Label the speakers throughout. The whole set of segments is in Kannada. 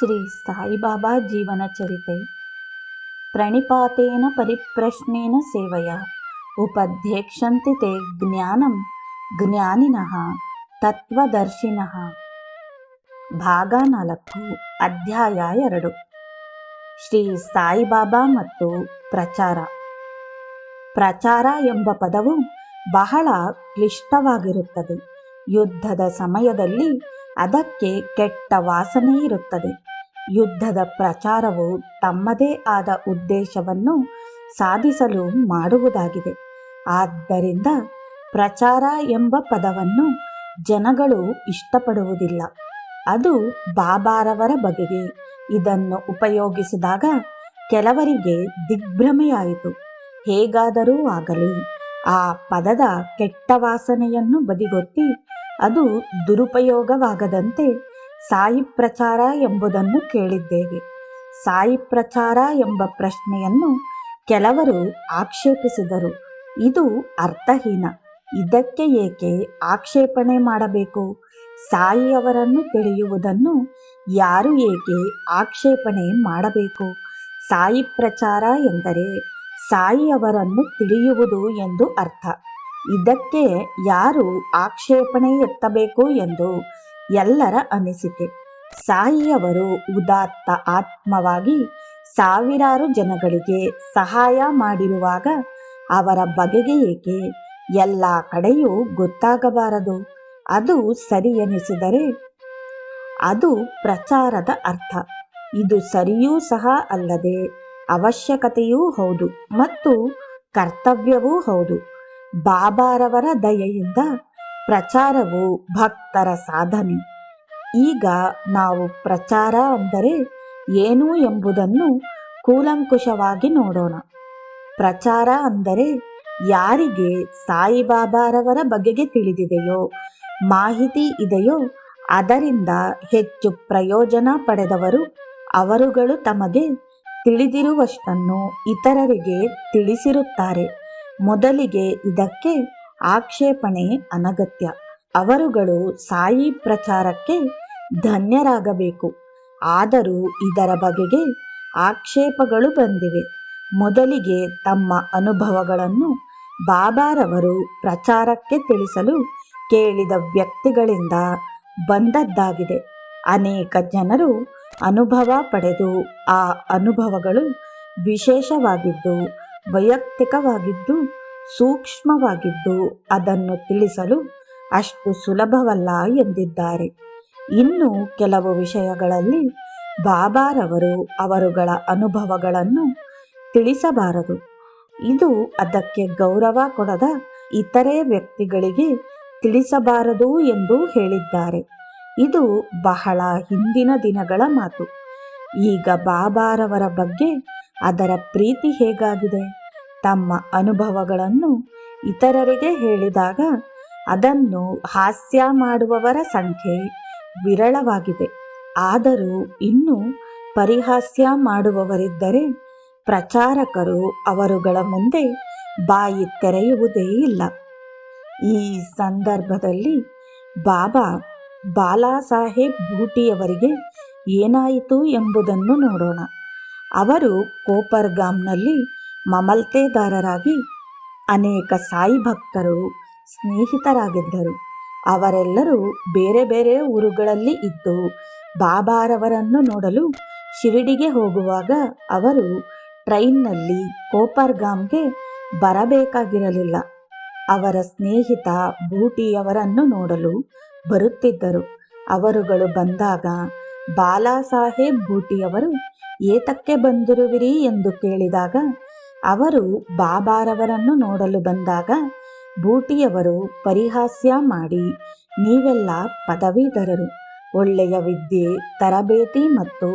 Speaker 1: ಶ್ರೀ ಸಾಯಿಬಾಬಾ ಜೀವನ ಚರಿತೆ. ಪ್ರಣಿಪಾತೇನ ಪರಿಪ್ರಶ್ನೇನ ಸೇವೆಯ. ಉಪಧ್ಯಕ್ಷಂತೆ ತೇ ಜ್ಞಾನಂ ಜ್ಞಾನಿನಃ, ತತ್ವದರ್ಶಿನಃ. ಭಾಗ ನಾಲ್ಕು, ಅಧ್ಯಾಯ ಎರಡು. ಶ್ರೀ ಸಾಯಿಬಾಬಾ ಮತ್ತು ಪ್ರಚಾರ. ಪ್ರಚಾರ ಎಂಬ ಪದವು ಬಹಳ ಕ್ಲಿಷ್ಟವಾಗಿರುತ್ತದೆ. ಯುದ್ಧದ ಸಮಯದಲ್ಲಿ ಅದಕ್ಕೆ ಕೆಟ್ಟ ವಾಸನೆ ಇರುತ್ತದೆ. ಯುದ್ಧದ ಪ್ರಚಾರವು ತಮ್ಮದೇ ಆದ ಉದ್ದೇಶವನ್ನು ಸಾಧಿಸಲು ಮಾಡುವುದಾಗಿದೆ. ಆದ್ದರಿಂದ ಪ್ರಚಾರ ಎಂಬ ಪದವನ್ನು ಜನಗಳು ಇಷ್ಟಪಡುವುದಿಲ್ಲ. ಅದು ಬಾಬಾರವರ ಬಗೆಗೆ ಇದನ್ನು ಉಪಯೋಗಿಸಿದಾಗ ಕೆಲವರಿಗೆ ದಿಗ್ಭ್ರಮೆಯಾಯಿತು. ಹೇಗಾದರೂ ಆಗಲಿ, ಆ ಪದದ ಕೆಟ್ಟ ವಾಸನೆಯನ್ನು ಬದಿಗೊತ್ತಿ ಅದು ದುರುಪಯೋಗವಾಗದಂತೆ ಸಾಯಿ ಪ್ರಚಾರ ಎಂಬುದನ್ನು ಕೇಳಿದ್ದೇವೆ. ಸಾಯಿ ಪ್ರಚಾರ ಎಂಬ ಪ್ರಶ್ನೆಯನ್ನು ಕೆಲವರು ಆಕ್ಷೇಪಿಸಿದರು. ಇದು ಅರ್ಥಹೀನ. ಇದಕ್ಕೆ ಏಕೆ ಆಕ್ಷೇಪಣೆ ಮಾಡಬೇಕು? ಸಾಯಿಯವರನ್ನು ತಿಳಿಯುವುದನ್ನು ಯಾರು ಏಕೆ ಆಕ್ಷೇಪಣೆ ಮಾಡಬೇಕು? ಸಾಯಿ ಪ್ರಚಾರ ಎಂದರೆ ಸಾಯಿಯವರನ್ನು ತಿಳಿಯುವುದು ಎಂದು ಅರ್ಥ. ಇದಕ್ಕೆ ಯಾರು ಆಕ್ಷೇಪಣೆ ಎತ್ತಬೇಕು ಎಂದು ಎಲ್ಲರ ಅನಿಸಿಕೆ. ಸಾಯಿಯವರು ಉದಾತ್ತ ಆತ್ಮವಾಗಿ ಸಾವಿರಾರು ಜನಗಳಿಗೆ ಸಹಾಯ ಮಾಡಿರುವಾಗ ಅವರ ಬಗೆಗೆ ಏಕೆ ಎಲ್ಲ ಕಡೆಯೂ ಗೊತ್ತಾಗಬಾರದು? ಅದು ಸರಿ ಎನಿಸಿದರೆ ಅದು ಪ್ರಚಾರದ ಅರ್ಥ. ಇದು ಸರಿಯೂ ಸಹ ಅಲ್ಲದೆ ಅವಶ್ಯಕತೆಯೂ ಹೌದು ಮತ್ತು ಕರ್ತವ್ಯವೂ ಹೌದು. ಬಾಬಾರವರ ದಯೆಯಿಂದ ಪ್ರಚಾರವು ಭಕ್ತರ ಸಾಧನೆ. ಈಗ ನಾವು ಪ್ರಚಾರ ಅಂದರೆ ಏನು ಎಂಬುದನ್ನು ಕೂಲಂಕುಷವಾಗಿ ನೋಡೋಣ. ಪ್ರಚಾರ ಅಂದರೆ ಯಾರಿಗೆ ಸಾಯಿಬಾಬಾರವರ ಬಗೆಗೆ ತಿಳಿದಿದೆಯೋ, ಮಾಹಿತಿ ಇದೆಯೋ, ಅದರಿಂದ ಹೆಚ್ಚು ಪ್ರಯೋಜನ ಪಡೆದವರು ಅವರುಗಳು ತಮಗೆ ತಿಳಿದಿರುವಷ್ಟನ್ನು ಇತರರಿಗೆ ತಿಳಿಸಿರುತ್ತಾರೆ. ಮೊದಲಿಗೆ ಇದಕ್ಕೆ ಆಕ್ಷೇಪಣೆ ಅನಗತ್ಯ. ಅವರುಗಳು ಸಾಯಿ ಪ್ರಚಾರಕ್ಕೆ ಧನ್ಯರಾಗಬೇಕು. ಆದರೂ ಇದರ ಬಗೆಗೆ ಆಕ್ಷೇಪಗಳು ಬಂದಿವೆ. ಮೊದಲಿಗೆ ತಮ್ಮ ಅನುಭವಗಳನ್ನು ಬಾಬಾರವರು ಪ್ರಚಾರಕ್ಕೆ ತಿಳಿಸಲು ಕೇಳಿದ ವ್ಯಕ್ತಿಗಳಿಂದ ಬಂದದ್ದಾಗಿದೆ. ಅನೇಕ ಜನರು ಅನುಭವ ಪಡೆದು ಆ ಅನುಭವಗಳು ವಿಶೇಷವಾಗಿದ್ದು ವೈಯಕ್ತಿಕವಾಗಿದ್ದು, ಸೂಕ್ಷ್ಮವಾಗಿದ್ದು ಅದನ್ನು ತಿಳಿಸಲು ಅಷ್ಟು ಸುಲಭವಲ್ಲ ಎಂದಿದ್ದಾರೆ. ಇನ್ನು ಕೆಲವು ವಿಷಯಗಳಲ್ಲಿ ಬಾಬಾರವರು ಅವರುಗಳ ಅನುಭವಗಳನ್ನು ತಿಳಿಸಬಾರದು. ಇದು ಅದಕ್ಕೆ ಗೌರವ ಕೊಡದ ಇತರೆ ವ್ಯಕ್ತಿಗಳಿಗೆ ತಿಳಿಸಬಾರದು ಎಂದು ಹೇಳಿದ್ದಾರೆ. ಇದು ಬಹಳ ಹಿಂದಿನ ದಿನಗಳ ಮಾತು. ಈಗ ಬಾಬಾರವರ ಬಗ್ಗೆ ಅದರ ಪ್ರೀತಿ ಹೇಗಾಗಿದೆ? ತಮ್ಮ ಅನುಭವಗಳನ್ನು ಇತರರಿಗೆ ಹೇಳಿದಾಗ ಅದನ್ನು ಹಾಸ್ಯ ಮಾಡುವವರ ಸಂಖ್ಯೆ ವಿರಳವಾಗಿದೆ. ಆದರೂ ಇನ್ನೂ ಪರಿಹಾಸ್ಯ ಮಾಡುವವರಿದ್ದರೆ ಪ್ರಚಾರಕರು ಅವರುಗಳ ಮುಂದೆ ಬಾಯಿ ತೆರೆಯುವುದೇ ಇಲ್ಲ. ಈ ಸಂದರ್ಭದಲ್ಲಿ ಬಾಬಾ ಬಾಲಾ ಸಾಹೇಬ್ ಭೂಟಿಯವರಿಗೆ ಏನಾಯಿತು ಎಂಬುದನ್ನು ನೋಡೋಣ. ಅವರು ಕೋಪರ್ಗಾಮ್ನಲ್ಲಿ ಮಮಲ್ತೇದಾರರಾಗಿ ಅನೇಕ ಸಾಯಿ ಭಕ್ತರು ಸ್ನೇಹಿತರಾಗಿದ್ದರು. ಅವರೆಲ್ಲರೂ ಬೇರೆ ಬೇರೆ ಊರುಗಳಲ್ಲಿ ಇದ್ದು ಬಾಬಾರವರನ್ನು ನೋಡಲು ಶಿರಡಿಗೆ ಹೋಗುವಾಗ ಅವರು ಟ್ರೈನ್ನಲ್ಲಿ ಕೋಪರ್ಗಾಮ್ಗೆ ಬರಬೇಕಾಗಿರಲಿಲ್ಲ. ಅವರ ಸ್ನೇಹಿತ ಬೂಟಿಯವರನ್ನು ನೋಡಲು ಬರುತ್ತಿದ್ದರು. ಅವರುಗಳು ಬಂದಾಗ ಬಾಲಾಸಾಹೇಬ್ ಬೂಟಿಯವರು ಏತಕ್ಕೆ ಬಂದಿರುವಿರಿ? ಎಂದು ಕೇಳಿದಾಗ, ಅವರು ಬಾಬಾರವರನ್ನು ನೋಡಲು ಬಂದಾಗ ಬೂಟಿಯವರು ಪರಿಹಾಸ್ಯ ಮಾಡಿ, ನೀವೆಲ್ಲ ಪದವೀಧರರು. ಒಳ್ಳೆಯ ವಿದ್ಯೆ, ತರಬೇತಿ ಮತ್ತು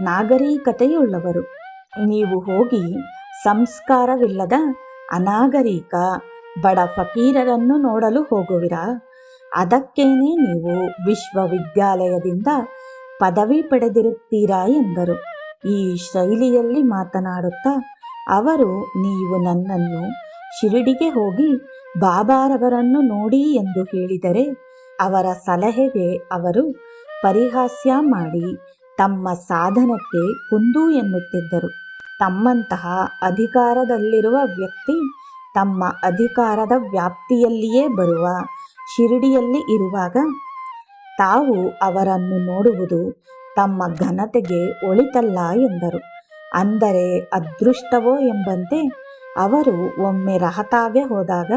Speaker 1: ನಾಗರಿಕತೆಯುಳ್ಳವರು. ನೀವು ಹೋಗಿ ಸಂಸ್ಕಾರವಿಲ್ಲದ ಅನಾಗರಿಕ, ಬಡ ಫಕೀರರನ್ನು ನೋಡಲು ಹೋಗುವಿರಾ? ಅದಕ್ಕೇನೆ ನೀವು ವಿಶ್ವವಿದ್ಯಾಲಯದಿಂದ ಪದವಿ ಪಡೆದಿರುತ್ತೀರಾ ಎಂದರು. ಈ ಶೈಲಿಯಲ್ಲಿ ಮಾತನಾಡುತ್ತಾ, ಅವರು, ನೀವು ನನ್ನನ್ನು ಶಿರಡಿಗೆ ಹೋಗಿ ಬಾಬಾರವರನ್ನು ನೋಡಿ ಎಂದು ಹೇಳಿದರೆ, ಅವರ ಸಲಹೆಗೆ ಅವರು ಪರಿಹಾಸ್ಯ ಮಾಡಿ ತಮ್ಮ ಸಾಧನಕ್ಕೆ ಕುಂದು ಎನ್ನುತ್ತಿದ್ದರು. ತಮ್ಮಂತಹ ಅಧಿಕಾರದಲ್ಲಿರುವ ವ್ಯಕ್ತಿ ತಮ್ಮ ಅಧಿಕಾರದ ವ್ಯಾಪ್ತಿಯಲ್ಲಿಯೇ ಬರುವ ಶಿರಡಿಯಲ್ಲಿ ಇರುವಾಗ ತಾವು ಅವರನ್ನು ನೋಡುವುದು ತಮ್ಮ ಘನತೆಗೆ ಒಳಿತಲ್ಲ ಎಂದರು. ಅಂದರೆ ಅದೃಷ್ಟವೋ ಎಂಬಂತೆ ಅವರು ಒಮ್ಮೆ ರಹತಾಗೆ ಹೋದಾಗ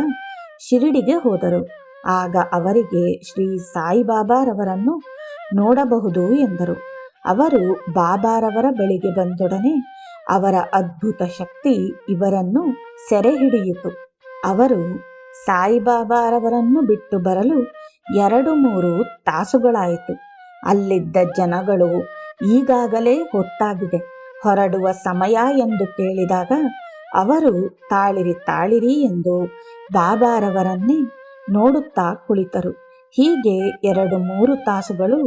Speaker 1: ಶಿರಡಿಗೆ ಹೋದರು. ಆಗ ಅವರಿಗೆ ಶ್ರೀ ಸಾಯಿಬಾಬಾರವರನ್ನು ನೋಡಬಹುದು ಎಂದರು. ಅವರು ಬಾಬಾರವರ ಬಳಿಗೆ ಬಂದೊಡನೆ ಅವರ ಅದ್ಭುತ ಶಕ್ತಿ ಇವರನ್ನು ಸೆರೆ ಹಿಡಿಯಿತು ಅವರು ಸಾಯಿಬಾಬಾರವರನ್ನು ಬಿಟ್ಟು ಬರಲು ಎರಡು ಮೂರು ತಾಸುಗಳಾಯಿತು. ಅಲ್ಲಿದ್ದ ಜನಗಳು ಈಗಾಗಲೇ ಹೊತ್ತಾಗಿದೆ. ಹೊರಡುವ ಸಮಯ ಎಂದು ಕೇಳಿದಾಗ ಅವರು ತಾಳಿರಿ ತಾಳಿರಿ ಎಂದು ಬಾಬಾರವರನ್ನೇ ನೋಡುತ್ತಾ ಕುಳಿತರು. ಹೀಗೆ ಎರಡು ಮೂರು ತಾಸುಗಳು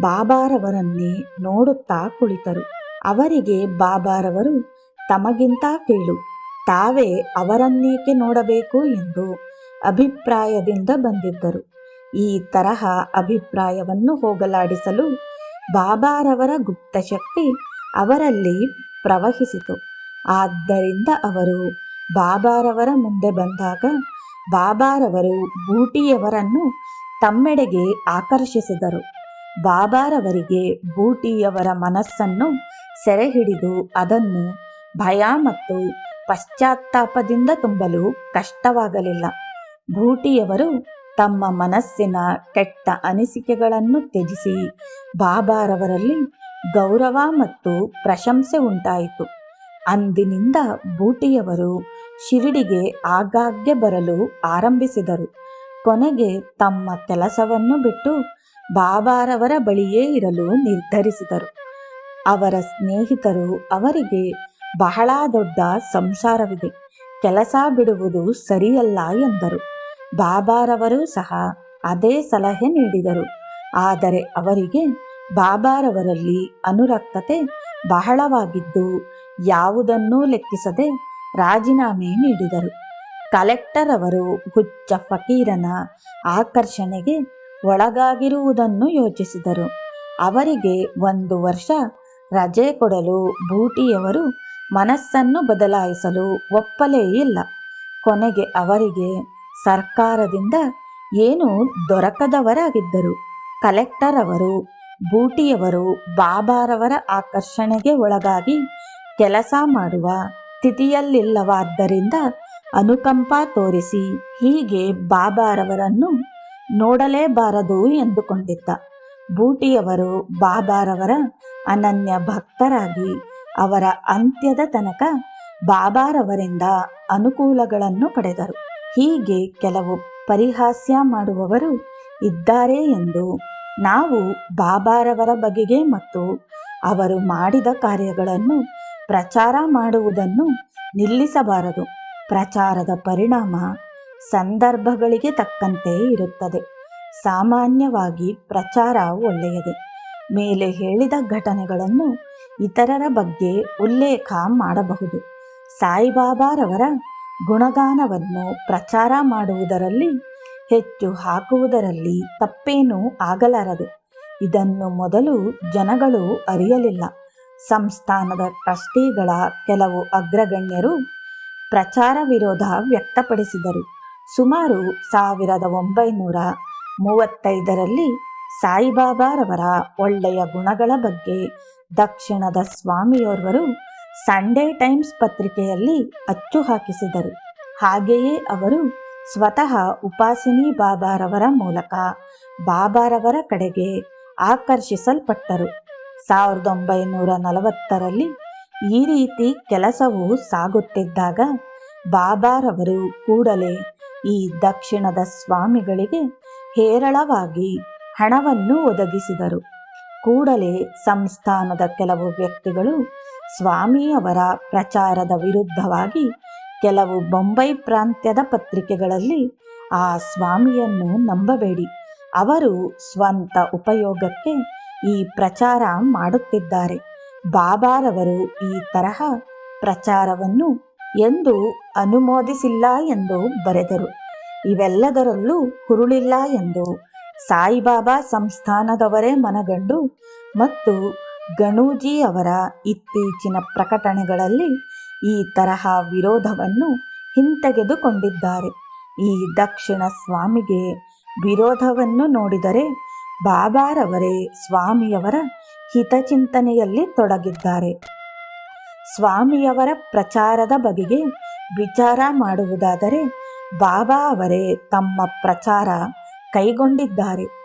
Speaker 1: ಬಾಬಾರವರನ್ನೇ ನೋಡುತ್ತಾ ಕುಳಿತರು. ಅವರಿಗೆ ಬಾಬಾರವರು, ತಮಗಿಂತ ಕೇಳು, ತಾವೇ ಅವರನ್ನೇಕೆ ನೋಡಬೇಕು? ಎಂದು ಅಭಿಪ್ರಾಯದಿಂದ ಬಂದಿದ್ದರು. ಈ ತರಹ ಅಭಿಪ್ರಾಯವನ್ನು ಹೋಗಲಾಡಿಸಲು ಬಾಬಾರವರ ಗುಪ್ತಶಕ್ತಿ ಅವರಲ್ಲಿ ಪ್ರವಹಿಸಿತು. ಆದ್ದರಿಂದ ಅವರು ಬಾಬಾರವರ ಮುಂದೆ ಬಂದಾಗ ಬಾಬಾರವರು ಬೂಟಿಯವರನ್ನು ತಮ್ಮೆಡೆಗೆ ಆಕರ್ಷಿಸಿದರು. ಬಾಬಾರವರಿಗೆ ಬೂಟಿಯವರ ಮನಸ್ಸನ್ನು ಸೆರೆ ಹಿಡಿದು ಅದನ್ನು ಭಯ ಮತ್ತು ಪಶ್ಚಾತ್ತಾಪದಿಂದ ತುಂಬಲು ಕಷ್ಟವಾಗಲಿಲ್ಲ. ಬೂಟಿಯವರು ತಮ್ಮ ಮನಸ್ಸಿನ ಕೆಟ್ಟ ಅನಿಸಿಕೆಗಳನ್ನು ತ್ಯಜಿಸಿ. ಬಾಬಾರವರಲ್ಲಿ ಗೌರವ ಮತ್ತು ಪ್ರಶಂಸೆ ಉಂಟಾಯಿತು. ಅಂದಿನಿಂದ ಬೂಟಿಯವರು ಶಿರಡಿಗೆ ಆಗಾಗ್ಗೆ ಬರಲು ಆರಂಭಿಸಿದರು. ಕೊನೆಗೆ ತಮ್ಮ ಕೆಲಸವನ್ನು ಬಿಟ್ಟು ಬಾಬಾರವರ ಬಳಿಯೇ ಇರಲು ನಿರ್ಧರಿಸಿದರು. ಅವರ ಸ್ನೇಹಿತರು ಅವರಿಗೆ ಬಹಳ ದೊಡ್ಡ ಸಂಸಾರವಿದೆ. ಕೆಲಸ ಬಿಡುವುದು ಸರಿಯಲ್ಲ ಎಂದರು. ಬಾಬಾರವರು ಸಹ ಅದೇ ಸಲಹೆ ನೀಡಿದರು. ಆದರೆ ಅವರಿಗೆ ಬಾಬಾರವರಲ್ಲಿ ಅನುರಕ್ತತೆ ಬಹಳವಾಗಿದ್ದು ಯಾವುದನ್ನೂ ಲೆಕ್ಕಿಸದೆ ರಾಜೀನಾಮೆ ನೀಡಿದರು. ಕಲೆಕ್ಟರ್ ಅವರು ಹುಚ್ಚ ಫಕೀರನ ಆಕರ್ಷಣೆಗೆ ಒಳಗಾಗಿರುವುದನ್ನು ಯೋಚಿಸಿದರು. ಅವರಿಗೆ ಒಂದು ವರ್ಷ ರಜೆ ಕೊಡಲು ಬೂಟಿಯವರು ಮನಸ್ಸನ್ನು ಬದಲಾಯಿಸಲು ಒಪ್ಪಲೇ ಇಲ್ಲ. ಕೊನೆಗೆ ಅವರಿಗೆ ಸರ್ಕಾರದಿಂದ ಏನು ದೊರಕದವರಾಗಿದ್ದರು. ಕಲೆಕ್ಟರ್ ಅವರು ಬೂಟಿಯವರು, ಬಾಬಾರವರ ಆಕರ್ಷಣೆಗೆ ಒಳಗಾಗಿ ಕೆಲಸ ಮಾಡುವ ಸ್ಥಿತಿಯಲ್ಲಿಲ್ಲವಾದ್ದರಿಂದ ಅನುಕಂಪ ತೋರಿಸಿ ಹೀಗೆ ಬಾಬಾರವರನ್ನು ನೋಡಲೇಬಾರದು ಎಂದುಕೊಂಡಿದ್ದ. ಬೂಟಿಯವರು ಬಾಬಾರವರ ಅನನ್ಯ ಭಕ್ತರಾಗಿ ಅವರ ಅಂತ್ಯದ ತನಕ ಬಾಬಾರವರಿಂದ ಅನುಕೂಲಗಳನ್ನು ಪಡೆದರು. ಹೀಗೆ ಕೆಲವು ಪರಿಹಾಸ್ಯ ಮಾಡುವವರು ಇದ್ದಾರೆ ಎಂದು ನಾವು ಬಾಬಾರವರ ಬಗೆಗೆ ಮತ್ತು ಅವರು ಮಾಡಿದ ಕಾರ್ಯಗಳನ್ನು ಪ್ರಚಾರ ಮಾಡುವುದನ್ನು ನಿಲ್ಲಿಸಬಾರದು. ಪ್ರಚಾರದ ಪರಿಣಾಮ ಸಂದರ್ಭಗಳಿಗೆ ತಕ್ಕಂತೆ ಇರುತ್ತದೆ. ಸಾಮಾನ್ಯವಾಗಿ ಪ್ರಚಾರ ಒಳ್ಳೆಯದೇ. ಮೇಲೆ ಹೇಳಿದ ಘಟನೆಗಳನ್ನು ಇತರರ ಬಗ್ಗೆ ಉಲ್ಲೇಖ ಮಾಡಬಹುದು. ಸಾಯಿಬಾಬಾರವರ ಗುಣಗಾನವನ್ನು ಪ್ರಚಾರ ಮಾಡುವುದರಲ್ಲಿ, ಹೆಚ್ಚು ಹಾಕುವುದರಲ್ಲಿ ತಪ್ಪೇನೂ ಆಗಲಾರದು. ಇದನ್ನು ಮೊದಲು ಜನಗಳು ಅರಿಯಲಿಲ್ಲ. ಸಂಸ್ಥಾನದ ಟ್ರಸ್ಟಿಗಳ ಕೆಲವು ಅಗ್ರಗಣ್ಯರು ಪ್ರಚಾರ ವಿರೋಧ ವ್ಯಕ್ತಪಡಿಸಿದರು. ಸುಮಾರು ಸಾವಿರದ ಒಂಬೈನೂರ ಮೂವತ್ತೈದರಲ್ಲಿ ಸಾಯಿಬಾಬಾರವರ ಒಳ್ಳೆಯ ಗುಣಗಳ ಬಗ್ಗೆ ದಕ್ಷಿಣದ ಸ್ವಾಮಿಯೋರ್ವರು ಸಂಡೇ ಟೈಮ್ಸ್ ಪತ್ರಿಕೆಯಲ್ಲಿ ಅಚ್ಚು ಹಾಕಿಸಿದರು. ಹಾಗೆಯೇ ಅವರು ಸ್ವತಃ ಉಪಾಸಿನಿ ಬಾಬಾರವರ ಮೂಲಕ ಬಾಬಾರವರ ಕಡೆಗೆ ಆಕರ್ಷಿಸಲ್ಪಟ್ಟರು. ಸಾವಿರದ ಒಂಬೈನೂರ ನಲವತ್ತರಲ್ಲಿ ಈ ರೀತಿ ಕೆಲಸವು ಸಾಗುತ್ತಿದ್ದಾಗ ಬಾಬಾರವರು ಕೂಡಲೇ ಈ ದಕ್ಷಿಣದ ಸ್ವಾಮಿಗಳಿಗೆ ಹೇರಳವಾಗಿ ಹಣವನ್ನು ಒದಗಿಸಿದರು. ಕೂಡಲೇ ಸಂಸ್ಥಾನದ ಕೆಲವು ವ್ಯಕ್ತಿಗಳು ಸ್ವಾಮಿಯವರ ಪ್ರಚಾರದ ವಿರುದ್ಧವಾಗಿ ಕೆಲವು ಬೊಂಬೈ ಪ್ರಾಂತ್ಯದ ಪತ್ರಿಕೆಗಳಲ್ಲಿ ಆ ಸ್ವಾಮಿಯನ್ನು ನಂಬಬೇಡಿ. ಅವರು ಸ್ವಂತ ಉಪಯೋಗಕ್ಕೆ ಈ ಪ್ರಚಾರ ಮಾಡುತ್ತಿದ್ದಾರೆ. ಬಾಬಾರವರು ಈ ತರಹ ಪ್ರಚಾರವನ್ನು ಎಂದು ಅನುಮೋದಿಸಿಲ್ಲ ಎಂದು ಬರೆದರು. ಇವೆಲ್ಲದರಲ್ಲೂ ಹುರುಳಿಲ್ಲ ಎಂದು ಸಾಯಿಬಾಬಾ ಸಂಸ್ಥಾನದವರೇ ಮನಗಂಡು ಮತ್ತು ಗಣೂಜಿ ಅವರ ಇತ್ತೀಚಿನ ಪ್ರಕಟಣೆಗಳಲ್ಲಿ ಈ ತರಹ ವಿರೋಧವನ್ನು ಹಿಂತೆಗೆದುಕೊಂಡಿದ್ದಾರೆ. ಈ ದಕ್ಷಿಣ ಸ್ವಾಮಿಗೆ ವಿರೋಧವನ್ನು ನೋಡಿದರೆ ಬಾಬಾರವರೇ ಸ್ವಾಮಿಯವರ ಹಿತಚಿಂತನೆಯಲ್ಲಿ ತೊಡಗಿದ್ದಾರೆ. ಸ್ವಾಮಿಯವರ ಪ್ರಚಾರದ ಬಗೆಗೆ ವಿಚಾರ ಮಾಡುವುದಾದರೆ ಬಾಬಾ ಅವರೇ ತಮ್ಮ ಪ್ರಚಾರ ಕೈಗೊಂಡಿದ್ದಾರೆ.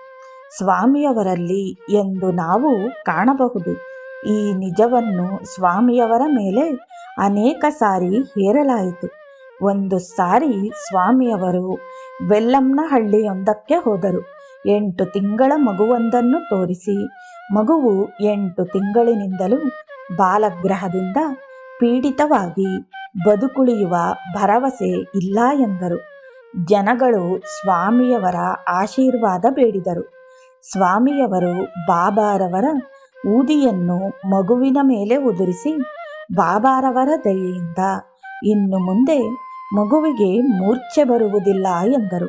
Speaker 1: ಸ್ವಾಮಿಯವರಲ್ಲಿ ಎಂದು ನಾವು ಕಾಣಬಹುದು. ಈ ನಿಜವನ್ನು ಸ್ವಾಮಿಯವರ ಮೇಲೆ ಅನೇಕ ಸಾರಿ ಹೇರಲಾಯಿತು. ಒಂದು ಸಾರಿ ಸ್ವಾಮಿಯವರು ವೆಲ್ಲಂನಹಳ್ಳಿಯೊಂದಕ್ಕೆ ಹೋದರು. ಎಂಟು ತಿಂಗಳ ಮಗುವೊಂದನ್ನು ತೋರಿಸಿ, ಮಗುವು ಎಂಟು ತಿಂಗಳಿನಿಂದಲೂ ಬಾಲಗ್ರಹದಿಂದ ಪೀಡಿತವಾಗಿ ಬದುಕುಳಿಯುವ ಭರವಸೆ ಇಲ್ಲ ಎಂದರು. ಜನಗಳು ಸ್ವಾಮಿಯವರ ಆಶೀರ್ವಾದ ಬೇಡಿದರು. ಸ್ವಾಮಿಯವರು ಬಾಬಾರವರ ಊದಿಯನ್ನು ಮಗುವಿನ ಮೇಲೆ ಉದುರಿಸಿ, ಬಾಬಾರವರ ದಯೆಯಿಂದ ಇನ್ನು ಮುಂದೆ ಮಗುವಿಗೆ ಮೂರ್ಛೆ ಬರುವುದಿಲ್ಲ ಎಂದರು.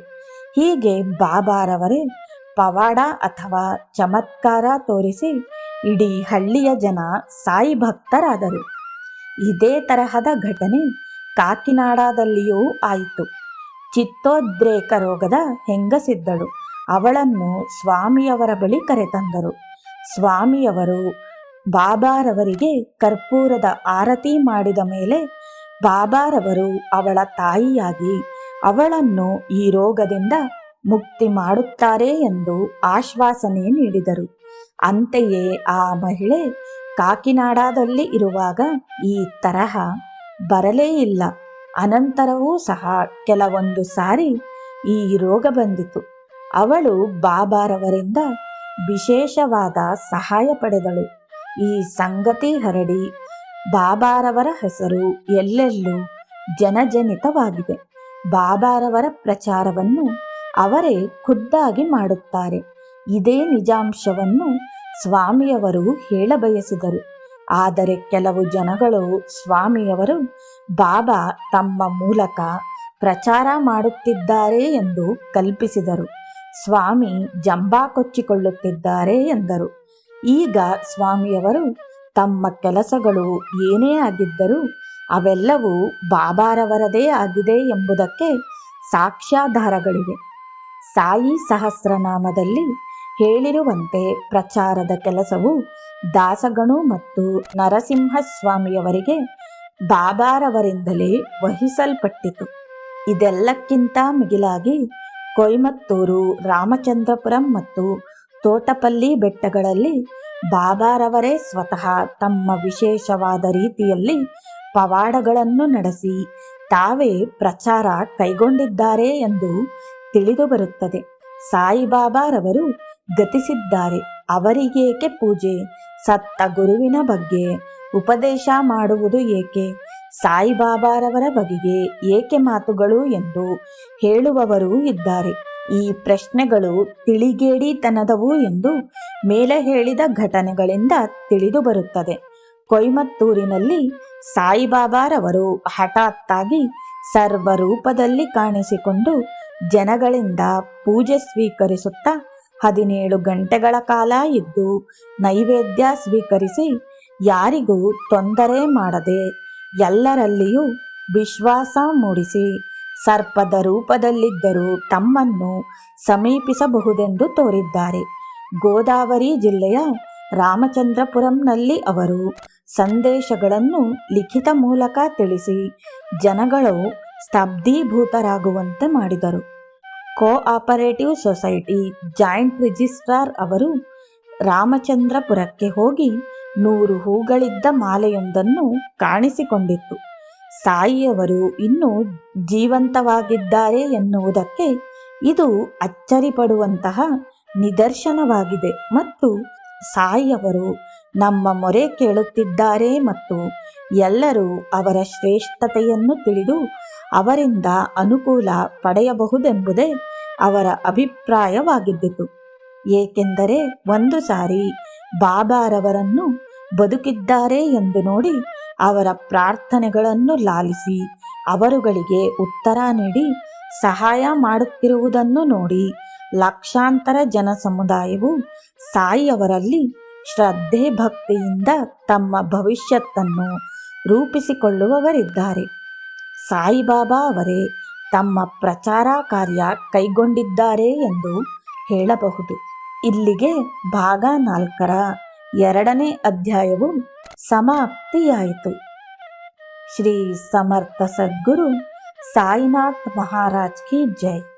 Speaker 1: ಹೀಗೆ ಬಾಬಾರವರೇ ಪವಾಡ ಅಥವಾ ಚಮತ್ಕಾರ ತೋರಿಸಿ ಇಡೀ ಹಳ್ಳಿಯ ಜನ ಸಾಯಿ ಭಕ್ತರಾದರು. ಇದೇ ತರಹದ ಘಟನೆ ಕಾಕಿನಾಡದಲ್ಲಿಯೂ ಆಯಿತು. ಚಿತ್ತೋದ್ರೇಕ ರೋಗದ ಹೆಂಗಸಿದ್ದಳು. ಅವಳನ್ನು ಸ್ವಾಮಿಯವರ ಬಳಿ ಕರೆತಂದರು. ಸ್ವಾಮಿಯವರು ಬಾಬಾರವರಿಗೆ ಕರ್ಪೂರದ ಆರತಿ ಮಾಡಿದ ಮೇಲೆ ಬಾಬಾರವರು ಅವಳ ತಾಯಿಯಾಗಿ ಅವಳನ್ನು ಈ ರೋಗದಿಂದ ಮುಕ್ತಿ ಮಾಡುತ್ತಾರೆ ಎಂದು ಆಶ್ವಾಸನೆ ನೀಡಿದರು. ಅಂತೆಯೇ ಆ ಮಹಿಳೆ ಕಾಕಿನಾಡದಲ್ಲಿ ಇರುವಾಗ ಈ ತರಹ ಬರಲೇ ಇಲ್ಲ. ಅನಂತರವೂ ಸಹ ಕೆಲವೊಂದು ಸಾರಿ ಈ ರೋಗ ಬಂದಿತು. ಅವಳು ಬಾಬಾರವರಿಂದ ವಿಶೇಷವಾದ ಸಹಾಯ ಪಡೆದಳು. ಈ ಸಂಗತಿ ಹರಡಿ ಬಾಬಾರವರ ಹೆಸರು ಎಲ್ಲೆಲ್ಲೂ ಜನಜನಿತವಾಗಿದೆ. ಬಾಬಾರವರ ಪ್ರಚಾರವನ್ನು ಅವರೇ ಖುದ್ದಾಗಿ ಮಾಡುತ್ತಾರೆ. ಇದೇ ನಿಜಾಂಶವನ್ನು ಸ್ವಾಮಿಯವರು ಹೇಳಬಯಸಿದರು. ಆದರೆ ಕೆಲವು ಜನಗಳು ಸ್ವಾಮಿಯವರು, ಬಾಬಾ ತಮ್ಮ ಮೂಲಕ ಪ್ರಚಾರ ಮಾಡುತ್ತಿದ್ದಾರೆ ಎಂದು ಕಲ್ಪಿಸಿದರು. ಸ್ವಾಮಿ ಜಂಬಾ ಕೊಚ್ಚಿಕೊಳ್ಳುತ್ತಿದ್ದಾರೆ ಎಂದರು. ಈಗ ಸ್ವಾಮಿಯವರು ತಮ್ಮ ಕೆಲಸಗಳು ಏನೇ ಆಗಿದ್ದರೂ ಅವೆಲ್ಲವೂ ಬಾಬಾರವರದೇ ಆಗಿದೆ ಎಂಬುದಕ್ಕೆ ಸಾಕ್ಷ್ಯಾಧಾರಗಳಿವೆ. ಸಾಯಿ ಸಹಸ್ರನಾಮದಲ್ಲಿ ಹೇಳಿರುವಂತೆ ಪ್ರಚಾರದ ಕೆಲಸವು ದಾಸಗಣು ಮತ್ತು ನರಸಿಂಹಸ್ವಾಮಿಯವರಿಗೆ ಬಾಬಾರವರಿಂದಲೇ ವಹಿಸಲ್ಪಟ್ಟಿತು. ಇದೆಲ್ಲಕ್ಕಿಂತ ಮಿಗಿಲಾಗಿ ಕೊಯಮತ್ತೂರು, ರಾಮಚಂದ್ರಪುರಂ ಮತ್ತು ತೋಟಪಲ್ಲಿ ಬೆಟ್ಟಗಳಲ್ಲಿ ಬಾಬಾರವರೇ ಸ್ವತಃ ತಮ್ಮ ವಿಶೇಷವಾದ ರೀತಿಯಲ್ಲಿ ಪವಾಡಗಳನ್ನು ನಡೆಸಿ ತಾವೇ ಪ್ರಚಾರ ಕೈಗೊಂಡಿದ್ದಾರೆ ಎಂದು ತಿಳಿದುಬರುತ್ತದೆ. ಸಾಯಿಬಾಬಾರವರು ಗತಿಸಿದ್ದಾರೆ. ಅವರಿಗೇಕೆ ಪೂಜೆ? ಸತ್ತ ಗುರುವಿನ ಬಗ್ಗೆ ಉಪದೇಶ ಮಾಡುವುದು ಏಕೆ? ಸಾಯಿಬಾಬಾರವರ ಬಗೆಗೆ ಏಕೆ ಮಾತುಗಳು ಎಂದು ಹೇಳುವವರೂ ಇದ್ದಾರೆ. ಈ ಪ್ರಶ್ನೆಗಳು ತಿಳಿಗೇಡಿತನದವು ಎಂದು ಮೇಲೆ ಹೇಳಿದ ಘಟನೆಗಳಿಂದ ತಿಳಿದು ಬರುತ್ತದೆ. ಕೊಯಮತ್ತೂರಿನಲ್ಲಿ ಸಾಯಿಬಾಬಾರವರು ಹಠಾತ್ತಾಗಿ ಸರ್ವರೂಪದಲ್ಲಿ ಕಾಣಿಸಿಕೊಂಡು ಜನಗಳಿಂದ ಪೂಜೆ ಸ್ವೀಕರಿಸುತ್ತಾ ಹದಿನೇಳು ಗಂಟೆಗಳ ಕಾಲ ಇದ್ದು ನೈವೇದ್ಯ ಸ್ವೀಕರಿಸಿ ಯಾರಿಗೂ ತೊಂದರೆ ಮಾಡದೆ ಎಲ್ಲರಲ್ಲಿಯೂ ವಿಶ್ವಾಸ ಮೂಡಿಸಿ ಸರ್ಪದ ರೂಪದಲ್ಲಿದ್ದರೂ ತಮ್ಮನ್ನು ಸಮೀಪಿಸಬಹುದೆಂದು ತೋರಿದ್ದಾರೆ. ಗೋದಾವರಿ ಜಿಲ್ಲೆಯ ರಾಮಚಂದ್ರಪುರಂನಲ್ಲಿ ಅವರು ಸಂದೇಶಗಳನ್ನು ಲಿಖಿತ ಮೂಲಕ ತಿಳಿಸಿ ಜನಗಳು ಸ್ತಬ್ಧೀಭೂತರಾಗುವಂತೆ ಮಾಡಿದರು. ಕೋಆಪರೇಟಿವ್ ಸೊಸೈಟಿ ಜಾಯಿಂಟ್ ರಿಜಿಸ್ಟ್ರಾರ್ ಅವರು ರಾಮಚಂದ್ರಪುರಕ್ಕೆ ಹೋಗಿ ನೂರು ಹೂಗಳಿದ್ದ ಮಾಲೆಯೊಂದನ್ನು ಕಾಣಿಸಿಕೊಂಡಿತ್ತು. ಸಾಯಿಯವರು ಇನ್ನೂ ಜೀವಂತವಾಗಿದ್ದಾರೆ ಎನ್ನುವುದಕ್ಕೆ ಇದು ಅಚ್ಚರಿಪಡುವಂತಹ ನಿದರ್ಶನವಾಗಿದೆ ಮತ್ತು ಸಾಯಿಯವರು ನಮ್ಮ ಮೊರೆ ಕೇಳುತ್ತಿದ್ದಾರೆ ಮತ್ತು ಎಲ್ಲರೂ ಅವರ ಶ್ರೇಷ್ಠತೆಯನ್ನು ತಿಳಿದು ಅವರಿಂದ ಅನುಕೂಲ ಪಡೆಯಬಹುದೆಂಬುದೇ ಅವರ ಅಭಿಪ್ರಾಯವಾಗಿದ್ದಿತು ಏಕೆಂದರೆ ಒಂದು ಸಾರಿ ಬಾಬಾರವರನ್ನು ಬದುಕಿದ್ದಾರೆ ಎಂದು ನೋಡಿ ಅವರ ಪ್ರಾರ್ಥನೆಗಳನ್ನು ಲಾಲಿಸಿ ಅವರುಗಳಿಗೆ ಉತ್ತರ ನೀಡಿ ಸಹಾಯ ಮಾಡುತ್ತಿರುವುದನ್ನು ನೋಡಿ ಲಕ್ಷಾಂತರ ಜನ ಸಮುದಾಯವು ಸಾಯಿಯವರಲ್ಲಿ ಶ್ರದ್ಧೆ ಭಕ್ತಿಯಿಂದ ತಮ್ಮ ಭವಿಷ್ಯತ್ತನ್ನು ರೂಪಿಸಿಕೊಳ್ಳುವವರಿದ್ದಾರೆ. ಸಾಯಿಬಾಬಾ ಅವರೇ ತಮ್ಮ ಪ್ರಚಾರ ಕಾರ್ಯ ಕೈಗೊಂಡಿದ್ದಾರೆ ಎಂದು ಹೇಳಬಹುದು. ಇಲ್ಲಿಗೆ ಭಾಗ ನಾಲ್ಕರ ಎರಡನೇ ಅಧ್ಯಾಯವು ಸಮಾಪ್ತಿಯಾಯಿತು. ಶ್ರೀ ಸಮರ್ಥ ಸದ್ಗುರು ಸಾಯಿನಾಥ್ ಮಹಾರಾಜ್ ಕಿ ಜೈ.